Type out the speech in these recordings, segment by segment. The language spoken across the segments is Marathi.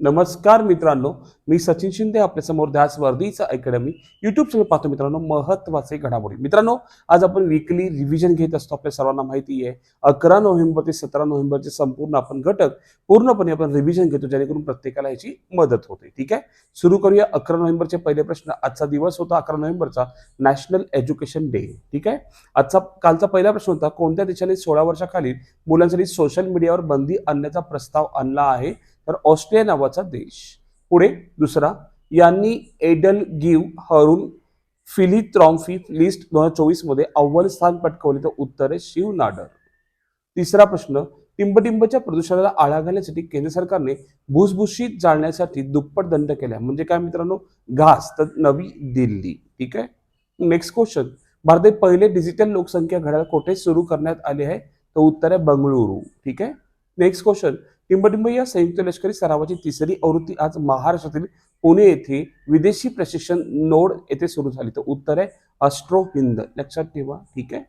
नमस्कार मित्रांनो मी सचिन शिंदे आपल्यासमोर ध्यास वर्धीचा अकॅडमी. युट्यूब चॅनल पाहतो मित्रांनो महत्त्वाचे घडामोडी. मित्रांनो आज आपण विकली रिव्हिजन घेत असतो. आपल्या सर्वांना माहिती आहे अकरा नोव्हेंबर ते सतरा नोव्हेंबरचे संपूर्ण आपण घटक पूर्णपणे आपण रिव्हिजन घेतो जेणेकरून प्रत्येकाला याची मदत होते. ठीक आहे? सुरू करूया. अकरा नोव्हेंबरचे पहिले प्रश्न. आजचा दिवस होता अकरा नोव्हेंबरचा. नॅशनल एज्युकेशन डे ठीक आहे? आजचा कालचा पहिला प्रश्न होता कोणत्या देशाने सोळा वर्षाखालील मुलांसाठी सोशल मीडियावर बंदी आणण्याचा प्रस्ताव आणला आहे? तर ऑस्ट्रिया नावाचा देश. पुढे दुसरा यांनी एडल गिव हरून फिलिथ्रॉम्फी लिस्ट दोन हजार चोवीसमध्ये अव्वल स्थान पटकवले तर उत्तर आहे शिव नाडर. तिसरा प्रश्न टिंबटिंबच्या प्रदूषणाला आळा घालण्यासाठी केंद्र सरकारने भुसभुशीत जाळण्यासाठी दुप्पट दंड केला म्हणजे काय मित्रांनो? घास. तर नवी दिल्ली. ठीक आहे? नेक्स्ट क्वेश्चन भारतात पहिले डिजिटल लोकसंख्या घड्याळ कोठे सुरू करण्यात आले आहे? तर उत्तर आहे बंगळुरू. ठीक आहे? नेक्स्ट क्वेश्चन टिंबटिंब या संयुक्त लष्करी सरावाची तिसरी आवृत्ती आज महाराष्ट्रातील पुणे येथे विदेशी प्रशिक्षण नोड येथे सुरू झाली. तर उत्तर आहे अस्ट्रो हिंद. लक्षात ठेवा. ठीक आहे?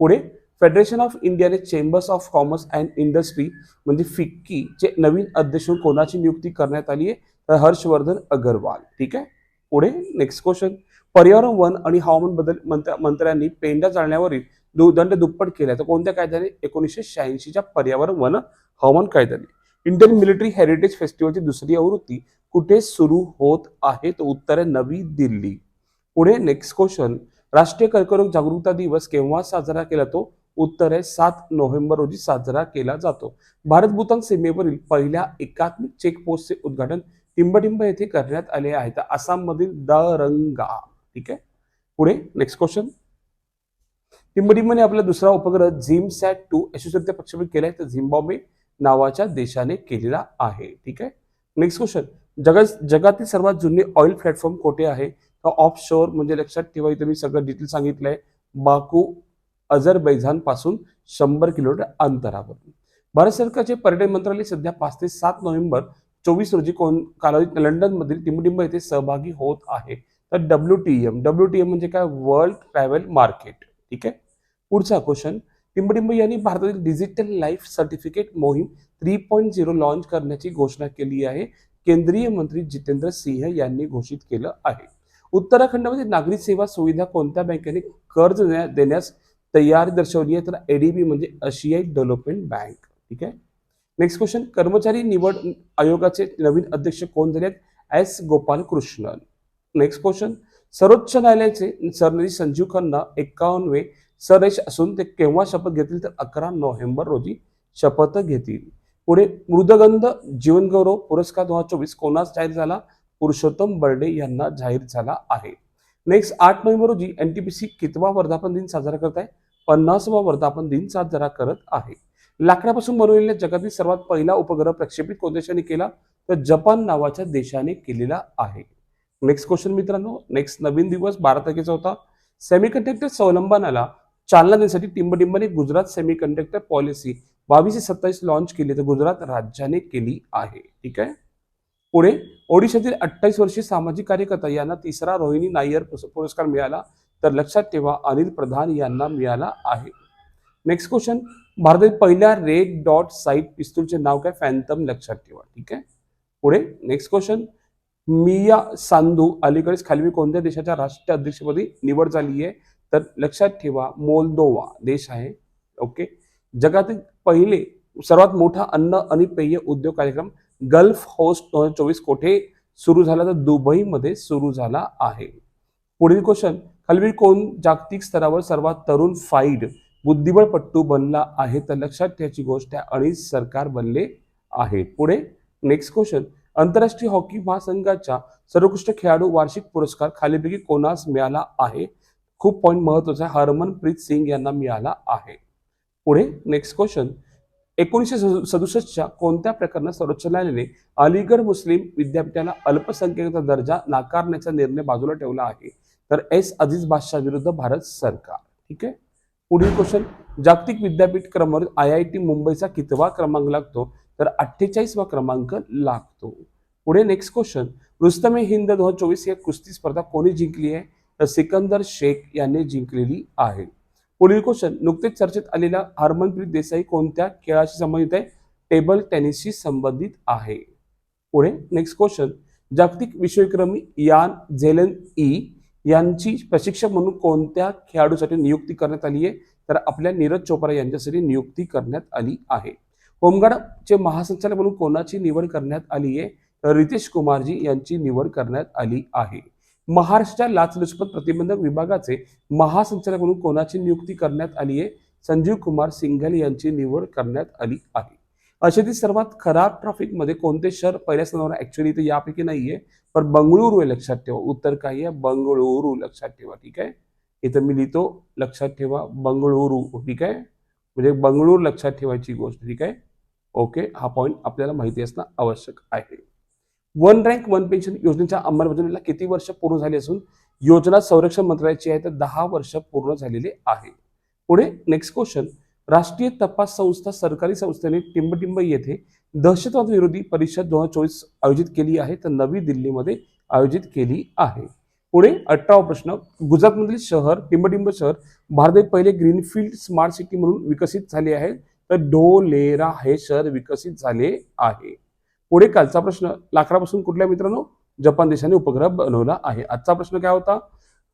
पुढे फेडरेशन ऑफ इंडियाने chambers of commerce and industry म्हणजे फिक्कीचे नवीन अध्यक्ष कोणाची नियुक्ती करण्यात आली आहे? तर हर्षवर्धन अगरवाल. ठीक आहे? पुढे नेक्स्ट क्वेश्चन पर्यावरण वन आणि हवामान बदल मंत्र्या मंत्र्यांनी पेंडा जाळण्यावरील दंड दुप्पट केला तर कोणत्या कायद्याने एकोणीसशे शहाऐंशीच्या पर्यावरण वन हवामान कायद्याने. इंडियन मिलिटरी हेरिटेज फेस्टिवलची दुसरी आवृत्ती कुठे सुरू होत आहे? तर उत्तर आहे नवी दिल्ली. पुढे नेक्स्ट क्वेश्चन राष्ट्रीय कर्करोग जागरूकता दिवस केव्हा साजरा केला तो उत्तर आहे सात नोव्हेंबर रोजी साजरा केला जातो. भारत भूतान सीमेवरील पहिल्या एकात्मिक चेकपोस्टचे उद्घाटन टिंबटिंब येथे करण्यात आले आहे. तर आसाममधील दरंगा. ठीक आहे? पुढे नेक्स्ट क्वेश्चन टिंबटिंबने आपला दुसरा उपग्रह झिम सॅट टू यशस्वीरित्या प्रक्षेपित आहे तर झिम्बाब्वे नावाच्या देशाने केलेला आहे. ठीक आहे? नेक्स्ट क्वेश्चन जगात जगातील सर्वात जुने ऑइल प्लॅटफॉर्म कोठे आहे? तर ऑफ म्हणजे लक्षात ठेवा इथे मी सगळं डिटेल सांगितलंय. बाकू अझरबैजानपासून शंभर किलोमीटर अंतरावर. भारत सरकारचे पर्यटन मंत्रालय सध्या पाच ते सात नोव्हेंबर चोवीस रोजी कोण कालावधीत लंडन मधील टिंबटिंब येथे सहभागी होत आहे. तर W T M W T M म्हणजे काय? वर्ल्ड ट्रॅव्हल मार्केट ठीक आहे? पुढचा क्वेश्चन टिंबटिंब यांनी भारतातील डिजिटल लाईफ सर्टिफिकेट मोहीम थ्री पॉईंट झिरो लॉन्च करण्याची घोषणा केली आहे. केंद्रीय मंत्री जितेंद्र सिंह यांनी घोषित केलं आहे. उत्तराखंडमध्ये नागरी सेवा सुविधा कोणत्या बँकेने कर्ज देण्या- देण्यास तयारी दर्शवली आहे? तर एडीबी म्हणजे आशियाई डेव्हलपमेंट बँक. ठीक आहे? नेक्स्ट क्वेश्चन कर्मचारी निवड आयोगाचे नवीन अध्यक्ष कोण झाले S. Gopal Krishnan next question सर्वोच्च न्यायालयाचे सरन्यायाधीश संजीव खन्ना एक्कावनवे सरदेश असून ते केव्हा शपथ घेतील तर अकरा नोव्हेंबर रोजी शपथ घेतील. पुढे मृदगंध जीवनगौरव पुरस्कार दोन हजार चोवीस कोणास जाहीर झाला? पुरुषोत्तम बर्डे यांना जाहीर झाला आहे. नेक्स्ट आठ नोव्हेंबर रोजी एन टी पी सी कितवा वर्धापन दिन साजरा करत आहे? पन्नासवा वर्धापन दिन साजरा करत आहे. लाकडापासून बनवलेल्या जगातील सर्वात पहिला उपग्रह प्रक्षेपित कोणत्या देशाने केला? तर जपान नावाच्या देशाने केलेला आहे. नेक्स्ट क्वेश्चन मित्रांनो नेक्स्ट नवीन दिवस बारा तारखेचा होता. सेमीकंडक्टर संलंबनाला चालना देण्यासाठी टिंबटिंबने गुजरात सेमीकंडक्टर पॉलिसी बावीसशे सत्तावीस लॉन्च केली तर गुजरात राज्याने केली आहे. ठीक आहे? पुढे ओडिशातील अठ्ठावीस वर्षीय सामाजिक कार्यकर्ता यांना तिसरा रोहिणी नायर पुरस्कार मिळाला. तर लक्षात ठेवा अनिल प्रधान यांना मिळाला आहे. नेक्स्ट क्वेश्चन भारतातील पहिल्या रेड डॉट साईट पिस्तूलचे नाव काय? फॅन्थम लक्षात ठेवा. ठीक आहे? पुढे नेक्स्ट क्वेश्चन मिया सांधू अलीकडेच खालवी कोणत्या देशाच्या राष्ट्रीय अध्यक्षपदी निवड झाली आहे? तर लक्षात ठेवा मोल्दोवा देश आहे ओके जगातील पहिले सर्वात मोठा अन्न आणि पेय उद्योग कार्यक्रम गल्फ होस्ट दोन हजार चोवीस कोठे सुरू झाला? तर दुबईमध्ये सुरू झाला आहे. पुढील क्वेश्चन खालवी कोण जागतिक स्तरावर सर्वात तरुण फाईड बुद्धिबळपट्टू बनला आहे? तर लक्षात ठेवायची गोष्ट आहे अडीच सरकार बनले आहे पुढे नेक्स्ट क्वेश्चन आंतरराष्ट्रीय हॉकी महासंघाच्या सर्वोत्कृष्ट खेळाडू वार्षिक पुरस्कार खालीपैकी कोणास मिळाला आहे? खूप पॉईंट महत्त्वाचा आहे. हरमनप्रीत सिंग यांना मिळाला आहे. पुढे नेक्स्ट क्वेश्चन एकोणीसशे सदुसष्टच्या कोणत्या प्रकरणात सर्वोच्च न्यायालयाने अलीगड मुस्लिम विद्यापीठाला अल्पसंख्याकाचा दर्जा नाकारण्याचा निर्णय बाजूला ठेवला आहे? तर एस. अजीज बादशाह विरुद्ध भारत सरकार. ठीक आहे? पुढील क्वेश्चन जागतिक विद्यापीठ क्रमांक आय आय टी मुंबईचा कितवा क्रमांक लागतो? तर अठ्ठेचाळीसवा क्रमांक लागतो. पुढे नेक्स्ट क्वेश्चन रुस्तमे हिंद दोन हजार चोवीस या कुस्ती स्पर्धा कोणी जिंकली आहे? तर सिकंदर शेख यांनी जिंकलेली आहे. पुढील क्वेश्चन नुकतेच चर्चेत आलेला हरमनप्रीत देसाई कोणत्या खेळाशी संबंधित आहे? टेबल टेनिसशी संबंधित आहे. पुढे नेक्स्ट क्वेश्चन जागतिक विश्वविक्रमी यान झेलन ई यांची प्रशिक्षक म्हणून कोणत्या खेळाडूसाठी नियुक्ती करण्यात आली आहे? तर आपल्या नीरज चोप्रा यांच्यासाठी नियुक्ती करण्यात आली आहे. होमगार्डचे महासंचालक म्हणून कोणाची निवड करण्यात आली आहे? तर रितेश कुमारजी यांची निवड करण्यात आली आहे. महाराष्ट्राच्या लाचलुचपत प्रतिबंधक विभागाचे महासंचालक म्हणून कोणाची नियुक्ती करण्यात आली आहे? संजीव कुमार सिंघल यांची निवड करण्यात आली आहे. अशातील सर्वात खराब ट्रॅफिकमध्ये कोणते शहर पहिल्या स्थानावर ऍक्च्युली इथे यापैकी नाहीये. पण बंगळुरू आहे लक्षात ठेवा. उत्तर काय आहे बंगळुरू लक्षात ठेवा. ठीक आहे? इथं मी लिहितो लक्षात ठेवा बंगळुरू. ठीक आहे? म्हणजे बंगळूर लक्षात ठेवायची गोष्ट. ठीक आहे? ओके हा पॉईंट आपल्याला माहिती असणं आवश्यक आहे. वन रँक वन पेन्शन योजनेच्या अंमलबजावणीला किती वर्ष पूर्ण झाली असून योजना संरक्षण मंत्रालयाची आहे तर दहा वर्ष पूर्ण झालेले आहे. पुढे नेक्स्ट क्वेश्चन राष्ट्रीय तपास संस्था सरकारी संस्थेने टिंबटिंब येथे दहशतवाद विरोधी परिषद दोन हजार चोवीस आयोजित केली आहे तर नवी दिल्लीमध्ये आयोजित केली आहे. पुढे अठरावा प्रश्न. गुजरातमधील शहर टिंबटिंब शहर भारतातील पहिले ग्रीनफील्ड स्मार्ट सिटी म्हणून विकसित झाले आहे तर ढोलेरा हे शहर विकसित झाले आहे. पुढे कालचा प्रश्न लाकडापासून कुठल्या मित्रांनो? जपान देशाने उपग्रह बनवला आहे. आजचा प्रश्न काय होता?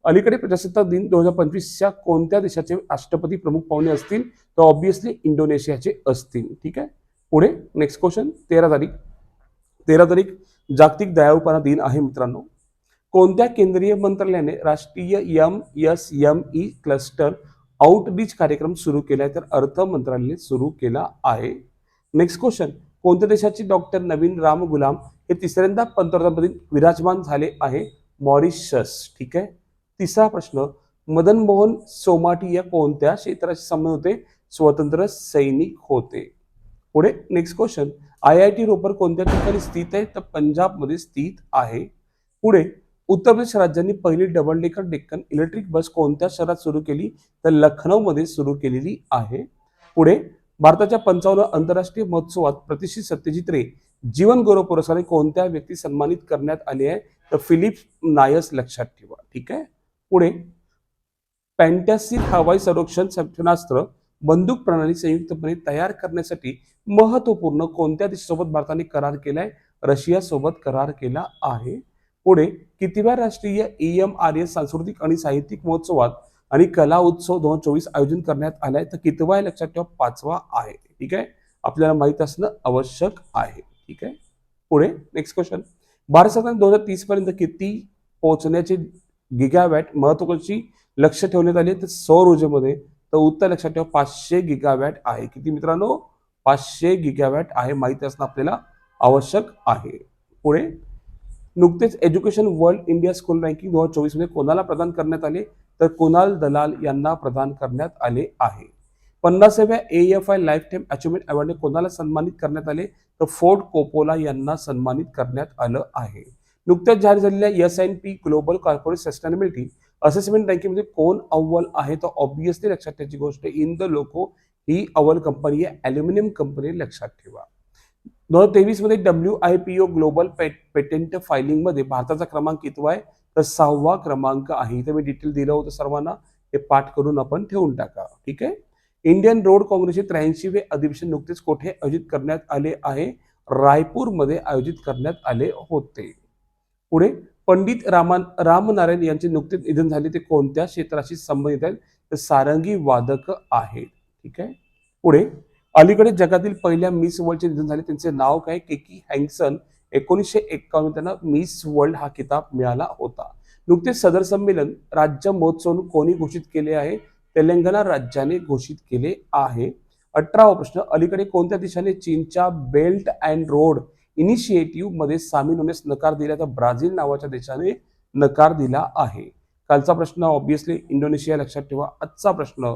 अलीकडे प्रजासत्ताक दिन दोन हजार पंचवीसच्या कोणत्या देशाचे राष्ट्रपती प्रमुख पाहुणे असतील? तर ऑब्विसली इंडोनेशियाचे असतील. ठीक आहे? पुढे नेक्स्ट क्वेश्चन तेरा तारीख. तेरा तारीख जागतिक दयाळूपणा दिन आहे मित्रांनो. कोणत्या केंद्रीय मंत्रालयाने राष्ट्रीय M S M E cluster outreach कार्यक्रम सुरू केला आहे तर अर्थ मंत्रालयाने सुरू केला आहे. नेक्स्ट क्वेश्चन कोणत्या देशाचे डॉक्टर नवीन राम गुलाम हे तिसऱ्यांदा पंतप्रधानपदी विराजमान झाले आहे? मॉरिशस. ठीक आहे? तिसरा प्रश्न मदन मोहन सोमाटी या कोणत्या क्षेत्राशी संबंध होते? स्वतंत्र सैनिक होते. पुढे next question I I T Ropar कोणत्या ठिकाणी स्थित आहे? तर पंजाबमध्ये स्थित आहे. पुढे उत्तर प्रदेश राज्यांनी पहिली double decker decker electric bus कोणत्या शहरात सुरू केली? तर लखनौमध्ये सुरू केलेली आहे. पुढे भारताच्या पंचावन्न आंतरराष्ट्रीय महोत्सवात प्रतिष्ठित सत्यजित रे जीवन गौरव पुरस्काराने कोणत्या व्यक्ती सन्मानित करण्यात आले आहे? तर फिलिप नायस लक्षात ठेवा. ठीक आहे? पुढे. पॅन्टॅसिक हवाई संरक्षण क्षेपणास्त्र बंदूक प्रणाली संयुक्तपणे तयार करण्यासाठी महत्त्वपूर्ण कोणत्या देशासोबत भारताने करार केलाय? रशिया सोबत करार केला आहे. पुढे. कितीव्या राष्ट्रीय ई एम आर एस सांस्कृतिक आणि साहित्यिक महोत्सवात आणि कला उत्सव दोन हजार चोवीस आयोजन करण्यात आलाय. तर कितवा आहे लक्षात ठेवा पाचवा आहे. ठीक आहे? आपल्याला माहीत असणं आवश्यक आहे. ठीक आहे? पुढे नेक्स्ट क्वेश्चन भारत सरकारने दोन हजार तीस पर्यंत किती पोहोचण्याचे गिगावॅट महत्वाची लक्ष ठेवण्यात आले तर सौर ऊर्जेमध्ये तर उत्तर लक्षात ठेवा पाचशे गिगावॅट आहे. किती मित्रांनो? पाचशे गिगावॅट आहे. माहिती असणं आपल्याला आवश्यक आहे. पुढे. नुकतेच education world India school ranking दोन हजार चोवीसमध्ये कोणाला प्रदान करण्यात आले? तर कुणाल दलाल यांना प्रदान करण्यात आले आहे. पन्नासाव्या A F I lifetime achievement अवॉर्डने कोणाला सन्मानित करण्यात आले? तर फोर्ट कोपोला यांना सन्मानित करण्यात आलं आहे. नुकत्याच जाहीर झालेल्या S N P global corporate sustainability assessment रँकिंगमध्ये कोण अव्वल आहे? तर ऑब्विसली लक्षात ठेवायची गोष्ट इन द लोको ही अव्वल कंपनी आहे. ॲल्युमिनियम कंपनी लक्षात ठेवा. दोन हजार तेवीसमध्ये W I P O global patent फायलिंगमध्ये भारताचा क्रमांक कितवा आहे? तर सहावा क्रमांक आहे. इथे मी डिटेल दिलं होतं सर्वांना. हे पाठ करून आपण ठेवून टाका. ठीक आहे? इंडियन रोड काँग्रेसचे त्र्याऐंशीवे अधिवेशन नुकतेच कोठे आयोजित करण्यात आले आहे? रायपूरमध्ये आयोजित करण्यात आले होते. पुढे पंडित रामान रामनारायण यांचे नुकतेच निधन झाले. ते कोणत्या क्षेत्राशी संबंधित आहेत? तर सारंगी वादक आहेत. ठीक आहे? पुढे अलीकडे जगातील पहिल्या मिस वर्ल्डचे निधन झाले. त्यांचे नाव काय? केकी हँगसन. एकोणीसशे एक्कावन्न त्यांना मिस वर्ल्ड हा किताब मिळाला होता. नुकतेच सदर संमेलन राज्य महोत्सव कोणी घोषित केले आहे? तेलंगणा राज्याने घोषित केले आहे. अठरावा प्रश्न अलीकडे कोणत्या देशाने चीनच्या बेल्ट अँड रोड इनिशिएटिव्हमध्ये सामील होण्यास नकार दिला तर ब्राझील नावाच्या देशाने नकार दिला आहे. कालचा प्रश्न ऑब्विसली इंडोनेशिया लक्षात ठेवा. आजचा प्रश्न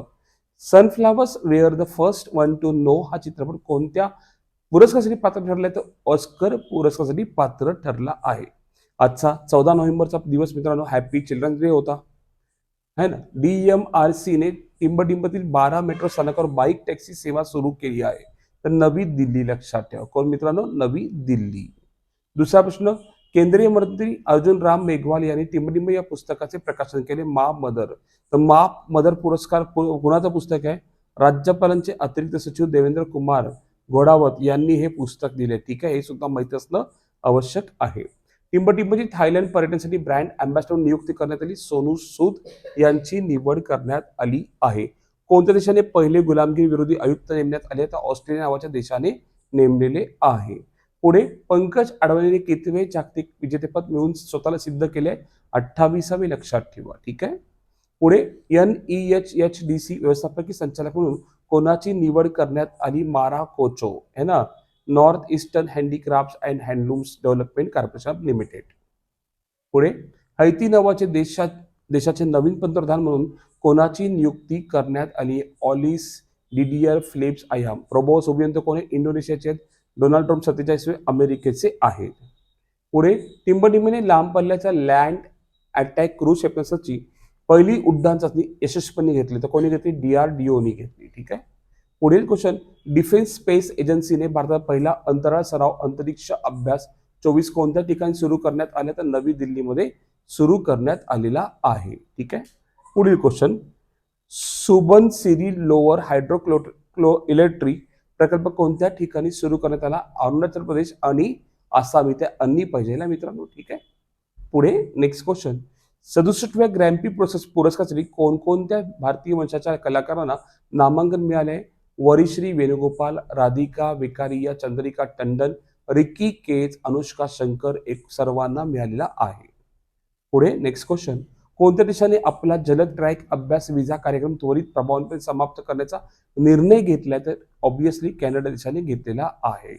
sunflowers were the first one to know हा चित्रपट कोणत्या पुरस्कारासाठी पात्र ठरलाय तर ऑस्कर पुरस्कारासाठी पात्र ठरला आहे. आजचा चौदा नोव्हेंबरचा दिवस मित्रांनो हॅपी चिल्ड्रन्स डे होता. है ना? डी एम आर सीने टिंबटिंबतील बारा मेट्रो स्थानकावर बाईक टॅक्सी सेवा सुरू केली आहे. तर नवी दिल्ली लक्षात ठेवा. कोण मित्रांनो? नवी दिल्ली. दुसरा प्रश्न केंद्रीय मंत्री अर्जुन राम मेघवाल यांनी टिंबटिंब या पुस्तकाचे प्रकाशन केले मा मदर. तर मा मदर पुरस्कार कुणाचं पुस्तक आहे? राज्यपालांचे अतिरिक्त सचिव देवेंद्र कुमार घोडावत यांनी हे पुस्तक दिले. ठीक आहे? हे सुद्धा माहीत असणं आवश्यक आहे. टिंबटिंबची म्हणजे थायलंड पर्यटनासाठी ब्रँड अँबॅसिडर नियुक्ती करण्यात आली. सोनू सूद यांची निवड करण्यात आली आहे. कोणत्या देशाने पहिले गुलामगिरी विरोधी आयुक्त नेमण्यात आले? तर ऑस्ट्रेलिया नावाच्या देशाने नेमलेले आहे. पुढे पंकज अडवाणीने कितवे जागतिक विजेतेपद मिळवून स्वतःला सिद्ध केले अठ्ठावीसावे लक्षात ठेवा. ठीक आहे? पुढे N E H H D C व्यवस्थापकीय संचालक म्हणून कोणाची निवड करण्यात आली? मारा कोचो. है ना? North Eastern handicraft and handlooms development corporation limited पुढे हैती नावाचे देशात देशाचे नवीन पंतप्रधान म्हणून कोणाची नियुक्ती करण्यात आली? ऑलिस डिडियर फ्लिप्स आयाम. प्रबो सोबियंतो कोण आहे? इंडोनेशियाचे आहेत. डोनाल्ड ट्रम्प सत्तेचाळीसवे अमेरिकेचे आहेत. पुढे टिंबटिंबीने लांब पल्ल्याच्या लँड अटॅक क्रूज क्षेपणास्त्राची पहिली उड्डाण चाचणी यशस्वीपणे घेतली. तर कोणी घेतली? डी आर डी ओनी घेतली. ठीक आहे? पुढील क्वेश्चन डिफेन्स स्पेस एजन्सीने भारतात पहिला अंतराळ सराव अंतरिक्ष अभ्यास चोवीस कोणत्या ठिकाणी सुरू करण्यात आले तर नवी दिल्लीमध्ये सुरू करण्यात आलेला आहे. ठीक आहे? पुढील क्वेश्चन सुबन सिरी लोअर हायड्रोक्लो क्लो इलेक्ट्रिक प्रकल्प कोणत्या ठिकाणी सुरू करण्यात आला? अरुणाचल प्रदेश आणि आसाम इथे अन्नी पाहिजे मित्रांनो? ठीक आहे? पुढे नेक्स्ट क्वेश्चन सदुसष्टव्या ग्रॅम्पी प्रोसेस पुरस्कारासाठी कोणकोणत्या भारतीय वंशाच्या कलाकारांना नामांकन मिळाले वरिश्री वेणुगोपाल राधिका विकारिया चंद्रिका टंडन रिकी केज अनुष्का शंकर एक सर्वांना मिळालेला आहे. पुढे नेक्स्ट क्वेश्चन कोणत्या देशाने आपला जलद ट्रॅक अभ्यास विजा कार्यक्रम त्वरित प्रभावपणे समाप्त करण्याचा निर्णय घेतलाय तर ऑब्विसली कॅनडा देशाने घेतलेला आहे.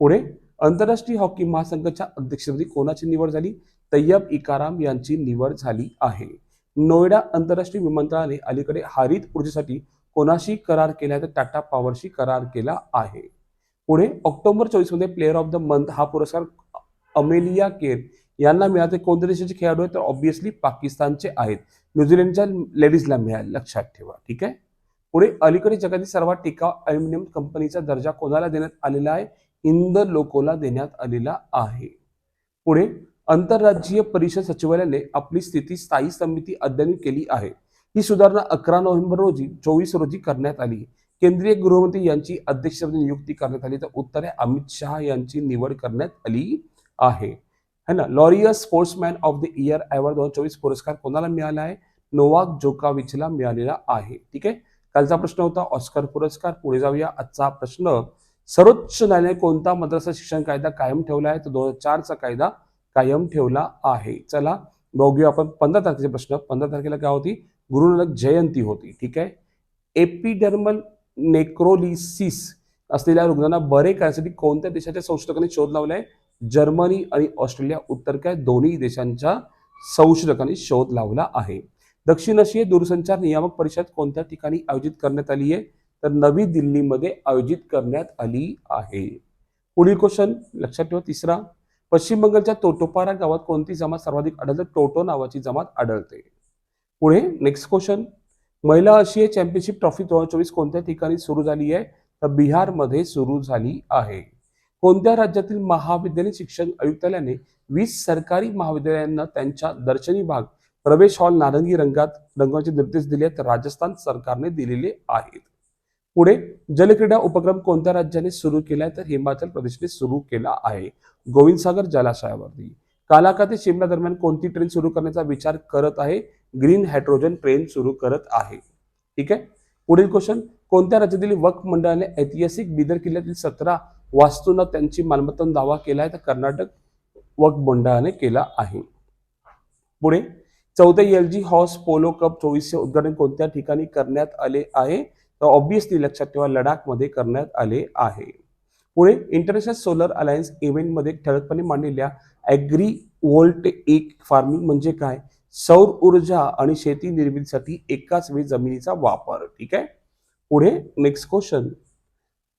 पुढे आंतरराष्ट्रीय हॉकी महासंघाच्या अध्यक्षपदी कोणाची निवड झाली? तय्यब इकाराम यांची निवड झाली आहे. नोएडा आंतरराष्ट्रीय विमानतळाने अलीकडे हरित ऊर्जेसाठी कोणाशी करार केला तर टाटा पॉवरशी करार केला आहे. पुढे ऑक्टोबर चोवीसमध्ये प्लेअर ऑफ द मंथ हा पुरस्कार अमेलिया केर यांना मिळाले. कोणत्या देशाचे खेळाडू आहेत? तर ऑब्विसली पाकिस्तानचे आहेत. न्यूझीलंडच्या लेडीजला मिळाले. लक्षात ठेवा. ठीक आहे? पुढे अलीकडे जगातील सर्वात टिकाऊ अल्युमिनियम कंपनीचा दर्जा कोणाला देण्यात आलेला आहे? इंद लोकोला देण्यात आलेला आहे. पुढे आंतरराज्यीय परिषद सचिवालयाने आपली स्थिती स्थायी समिती अद्ययावत केली आहे. ही सुधारणा अकरा नोव्हेंबर रोजी चोवीस रोजी करण्यात आली. केंद्रीय गृहमंत्री यांची अध्यक्षपदी नियुक्ती करण्यात आली. तर उत्तरे अमित शहा यांची निवड करण्यात आली आहे. है ना? Laureus sportsman of the year award दोन चोवीस पुरस्कार कोणाला मिळाला आहे? नोवाक जोकाविचला मिळालेला आहे. ठीक आहे? कालचा प्रश्न होता ऑस्कर पुरस्कार पुढे जाऊया. आजचा प्रश्न सर्वोच्च न्यायालय कोणता मद्रासा शिक्षण कायदा कायम ठेवला आहे? तर दोन हजार चारचा कायदा कायम ठेवला आहे. चला बघूया आपण. पंधरा तारखेचे प्रश्न. पंधरा तारखेला काय होती? गुरु नानक जयंती होती ठीक आहे? एपिडर्मल नेक्रोलिसिस असलेल्या रुग्णांना बरे करण्यासाठी कोणत्या देशाच्या संशोधकांनी शोध लावला आहे जर्मनी आणि ऑस्ट्रेलिया उत्तर काय? दोन्ही देशांच्या संशोधकांनी शोध लावला आहे. दक्षिण आशिया दूरसंचार नियामक परिषद कोणत्या ठिकाणी आयोजित करण्यात आली आहे? तर नवी दिल्लीमध्ये आयोजित करण्यात आली आहे. पुढील क्वेश्चन लक्षात ठेवा तिसरा. पश्चिम बंगालच्या तोटोपारा गावात कोणती जमात सर्वाधिक आढळते? टोटो नावाची जमात आढळते. पुढे नेक्स्ट क्वेश्चन महिला आशिया चॅम्पियनशिप ट्रॉफी दोन हजार चोवीस कोणत्या ठिकाणी सुरू झाली आहे? तर बिहारमध्ये सुरू झाली आहे. कोणत्या राज्यातील महाविद्यालयीन शिक्षण आयुक्तालयाने वीस सरकारी महाविद्यालयांना त्यांच्या दर्शनी भाग प्रवेश हॉल नारंगी रंगात रंगाचे निर्देश दिले आहेत राजस्थान सरकारने दिलेले आहेत. पुढे जलक्रीडा उपक्रम कोणत्या राज्याने सुरू केलाय तर हिमाचल प्रदेशने सुरू केला आहे. गोविंदसागर जलाशयावरती. कालाका ते शिमला दरम्यान कोणती ट्रेन सुरू करण्याचा विचार करत आहे? ग्रीन हायड्रोजन ट्रेन सुरू करत आहे. ठीक आहे? पुढील क्वेश्चन कोणत्या राज्यातील वक्फ मंडळाने ऐतिहासिक बिदर किल्ल्यातील सतरा वास्तूंना त्यांची मालमत्ता दावा केला आहे तर कर्नाटक वक्फ मंडळाने केला आहे. पुढे चौथे L G horse polo cup चोवीसचे उद्घाटन कोणत्या ठिकाणी करण्यात आले आहे? तर ऑब्विसली लक्षात ठेवा लडाखमध्ये करण्यात आले आहे. पुढे इंटरनॅशनल सोलर अलायन्स इव्हेंटमध्ये ठळकपणे मांडलेल्या ॲग्री एक फार्मिंग म्हणजे काय? सौर ऊर्जा आणि शेती निर्मितीसाठी एकाच वेळी जमिनीचा वापर. ठीक आहे? पुढे नेक्स्ट क्वेश्चन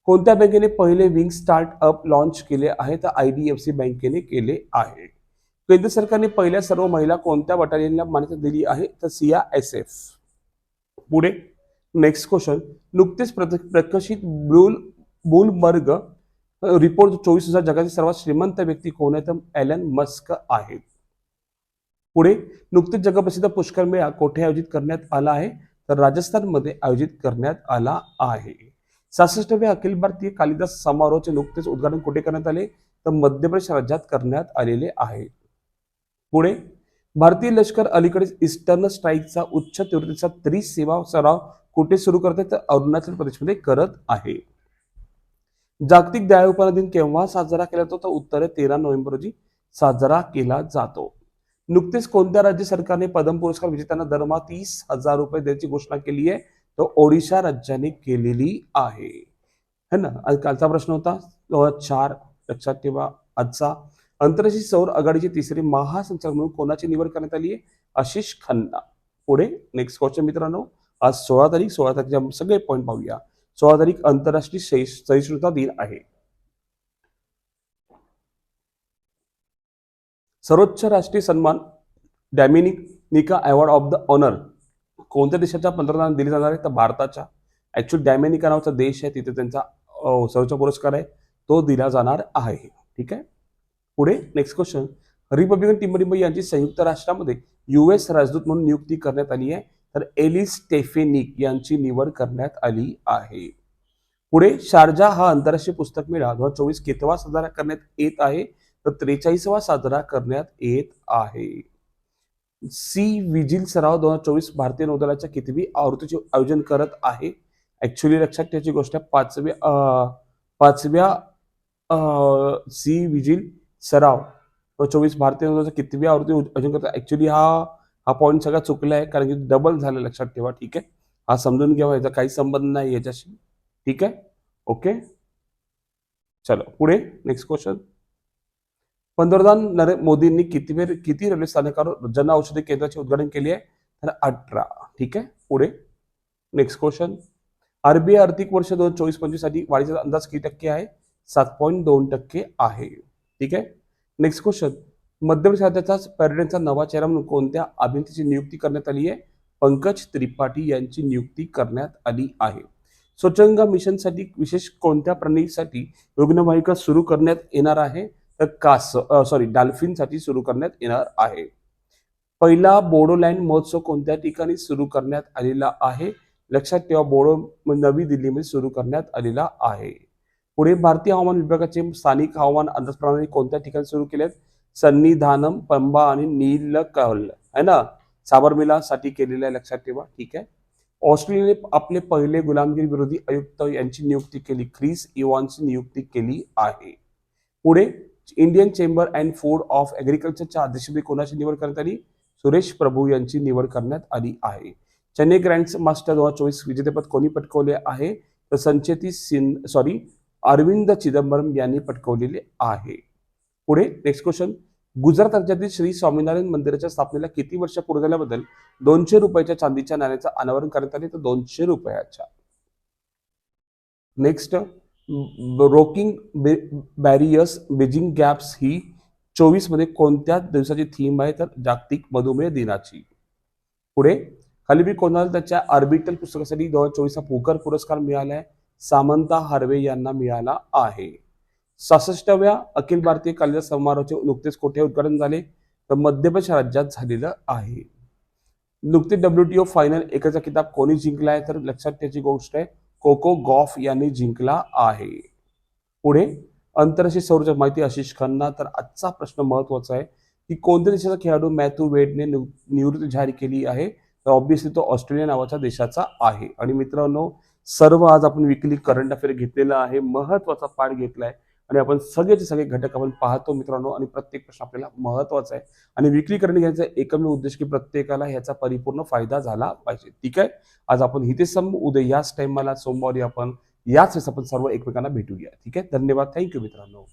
कोणत्या बँकेने पहिले विंग स्टार्टअप लॉन्च केले आहे? तर आय डी एफ सी बँकेने केले आहे. केंद्र सरकारने पहिल्या सर्व महिला कोणत्या बटालियनला मान्यता दिली आहे? तर सिया एस एफ पुढे नेक्स्ट क्वेश्चन नुकतेच प्रत- प्रकाशित ब्लूल बुलबर्ग रिपोर्ट चोवीस हजार जगातील सर्वात श्रीमंत व्यक्ती कोण आहे? तर एलन मस्क आहेत पुढे नुकतेच जगप्रसिद्ध पुष्कर मेळा कोठे आयोजित करण्यात आला आहे? तर राजस्थानमध्ये आयोजित करण्यात आला आहे. सहासष्टव्या अखिल भारतीय कालिदास समारोहाचे नुकतेच उद्घाटन कुठे करण्यात आले? तर मध्य प्रदेश राज्यात करण्यात आलेले आहे. पुढे भारतीय लष्कर अलीकडेच इस्टर्न स्ट्राईकचा उच्च तीव्रतेचा त्रिसेवा सराव कुठे सुरू करते? तर अरुणाचल प्रदेशमध्ये करत आहे. जागतिक न्यायपाल दिन केव्हा साजरा केला जातो? तर उत्तर तेरा नोव्हेंबर रोजी साजरा केला जातो. नुकतेच कोणत्या राज्य सरकारने पद्म पुरस्कार विजेत्यांना दरमहा तीस हजार रुपये द्यायची घोषणा केली आहे? तर ओडिशा राज्याने केलेली आहे. है ना? आज कालचा प्रश्न होता दोन हजार चार लक्षात ठेवा आजचा. आंतरराष्ट्रीय सौर आघाडीची तिसरी महासंचालक म्हणून कोणाची निवड करण्यात आली आहे? आशिष खन्ना. पुढे नेक्स्ट क्वेश्चन मित्रांनो. आज सोळा तारीख सोळा तारखेचे सगळे पॉईंट पाहूया. सोळा तारीख आंतरराष्ट्रीय सहिष्णुता दिन आहे. सर्वोच्च राष्ट्रीय सन्मान डॅमिनिक निका अवॉर्ड ऑफ द ऑनर. कोणत्या देशाच्या पंतप्रधान दिले जाणार आहे? तर भारताच्या. ॲक्च्युअली डॅमेनिका नावाचा देश आहे तिथे त्यांचा सर्वोच्च पुरस्कार आहे. तो दिला जाणार आहे. ठीक आहे? पुढे नेक्स्ट क्वेश्चन रिपब्लिकन टिंबडिंब यांची संयुक्त राष्ट्रामध्ये युएस राजदूत म्हणून नियुक्ती करण्यात आली आहे. तर एलिस स्टेफेनिक यांची निवड करण्यात आली आहे. पुढे शारजा हा आंतरराष्ट्रीय पुस्तक मेळा. दोन हजार चोवीस केतवा साजरा करण्यात येत आहे. त्रेचाळीसवा साजरा करण्यात येत आहे. सी विजिल सराव दोन हजार चोवीस भारतीय नौदलाच्या कितवी आवृत्तीचे आयोजन करत आहे. ऍक्च्युली लक्षात ठेवायची गोष्ट पाचव्या पाचव्या सी विजिल सराव चोवीस भारतीय नौदलाच्या कितवी आवृत्ती आयोजन करत ऍक्च्युली हा हा पॉईंट सगळा चुकला आहे कारण की डबल झालं लक्षात ठेवा ठीक आहे? हा समजून घ्यावा याचा काही संबंध नाही याच्याशी ठीक आहे? ओके चलो पुढे नेक्स्ट क्वेश्चन पंतप्रधान नरेंद्र मोदींनी किती वेळ किती रेल्वे स्थानकावर जन औषधी केंद्राचे उद्घाटन केले आहे? तर अठरा. ठीक आहे? पुढे. नेक्स्ट क्वेश्चन आरबीआय आर्थिक वर्ष दोन चोवीस पंचवीससाठी वाढीचा अंदाज किती टक्के आहे? सात पॉईंट दोन टक्के आहे. ठीक आहे? नेक्स्ट क्वेश्चन मध्य प्रदेश राज्याचा पर्यटनचा नवा चेहरा म्हणून कोणत्या अभिनेत्याची नियुक्ती करण्यात आली आहे? पंकज त्रिपाठी यांची नियुक्ती करण्यात आली आहे. स्वच्छंगा मिशनसाठी विशेष कोणत्या प्रणालीसाठी रुग्णवाहिका सुरू करण्यात येणार आहे? तर कास सॉरी डॉल्फिनसाठी सुरू करण्यात येणार आहे. पहिला बोडोलँड महोत्सव कोणत्या ठिकाणी सुरू करण्यात आलेला आहे? लक्षात ठेवा बोडो नवी दिल्लीमध्ये सुरू करण्यात आलेला आहे. पुढे भारतीय हवामान विभागाचे स्थानिक हवामान अंदाज प्रणाली कोणत्या ठिकाणी सुरू केले आहेत सन्निधानम पंबा आणि नीलकल आहे ना? साबरमेलासाठी केलेलं आहे लक्षात ठेवा ठीक आहे. ऑस्ट्रेलियाने आपले पहिले गुलामगिरी विरोधी आयुक्त यांची नियुक्ती केली ख्रिस इवानची नियुक्ती केली आहे. पुढे Indian chamber and food of ॲग्रिकल्चरच्या अध्यक्षपदी कोणाची निवड करण्यात आली? सुरेश प्रभू यांची निवड करण्यात आली आहे. चेन्नई ग्रँड मास्टर दोन हजार चोवीस विजेतेपद कोणी पटकवले आहे? तर संचेती सिन सॉरी अरविंद चिदंबरम यांनी पटकवलेले आहे. पुढे नेक्स्ट क्वेश्चन गुजरात राज्यातील श्री स्वामीनारायण मंदिराच्या स्थापनेला किती वर्ष पूर्ण झाल्याबद्दल दोनशे रुपयाच्या चांदीच्या नाण्याचं अनावरण करण्यात आले? तर दोनशे रुपयाच्या. नेक्स्ट रोकिंग बे बॅरियर्स बेजिंग गॅप्स ही चोवीसमध्ये कोणत्या दिवसाची थीम आहे? तर जागतिक मधुमेह दिनाची. पुढे हलबी कोणाल कोणाला त्याच्या आर्बिटल पुस्तकासाठी दोन हजार चोवीसचा पुकर पुरस्कार मिळाला आहे सामंता हार्वे यांना मिळाला आहे. सहासष्टाव्या अखिल भारतीय कालिदास समारोहाचे नुकतेच कोठे उद्घाटन झाले? तर मध्य प्रदेश राज्यात झालेलं आहे. नुकते डब्ल्यू टी ओ फायनल एकाचा किताब कोणी जिंकला आहे तर लक्षात त्याची गोष्ट आहे कोको गॉफ यांनी जिंकला आहे. पुढे आंतरराष्ट्रीय सौरच्या माहिती आशिष खन्ना. तर आजचा प्रश्न महत्त्वाचा आहे की कोणत्या देशाचा खेळाडू मॅथ्यू वेडने निव- निवृत्ती जाहीर केली आहे? तर ऑब्विसली तो ऑस्ट्रेलिया नावाच्या देशाचा आहे. आणि मित्रांनो सर्व आज आपण विकली करंट अफेअर घेतलेला आहे. महत्त्वाचा पाठ घेतलाय. आणि आपण सगळेचे सगळे घटक आपण पाहतो मित्रांनो आणि प्रत्येक प्रश्न आपल्याला महत्त्वाचा आहे. आणि विक्री करणे घ्यायचा एकमेव उद्देश की प्रत्येकाला ह्याचा परिपूर्ण फायदा झाला पाहिजे. ठीक आहे? आज आपण इथे सम उद्या याच टाईमाला सोमवारी आपण याच वेळेस आपण सर्व एकमेकांना भेटूया. ठीक आहे? धन्यवाद. थँक्यू मित्रांनो.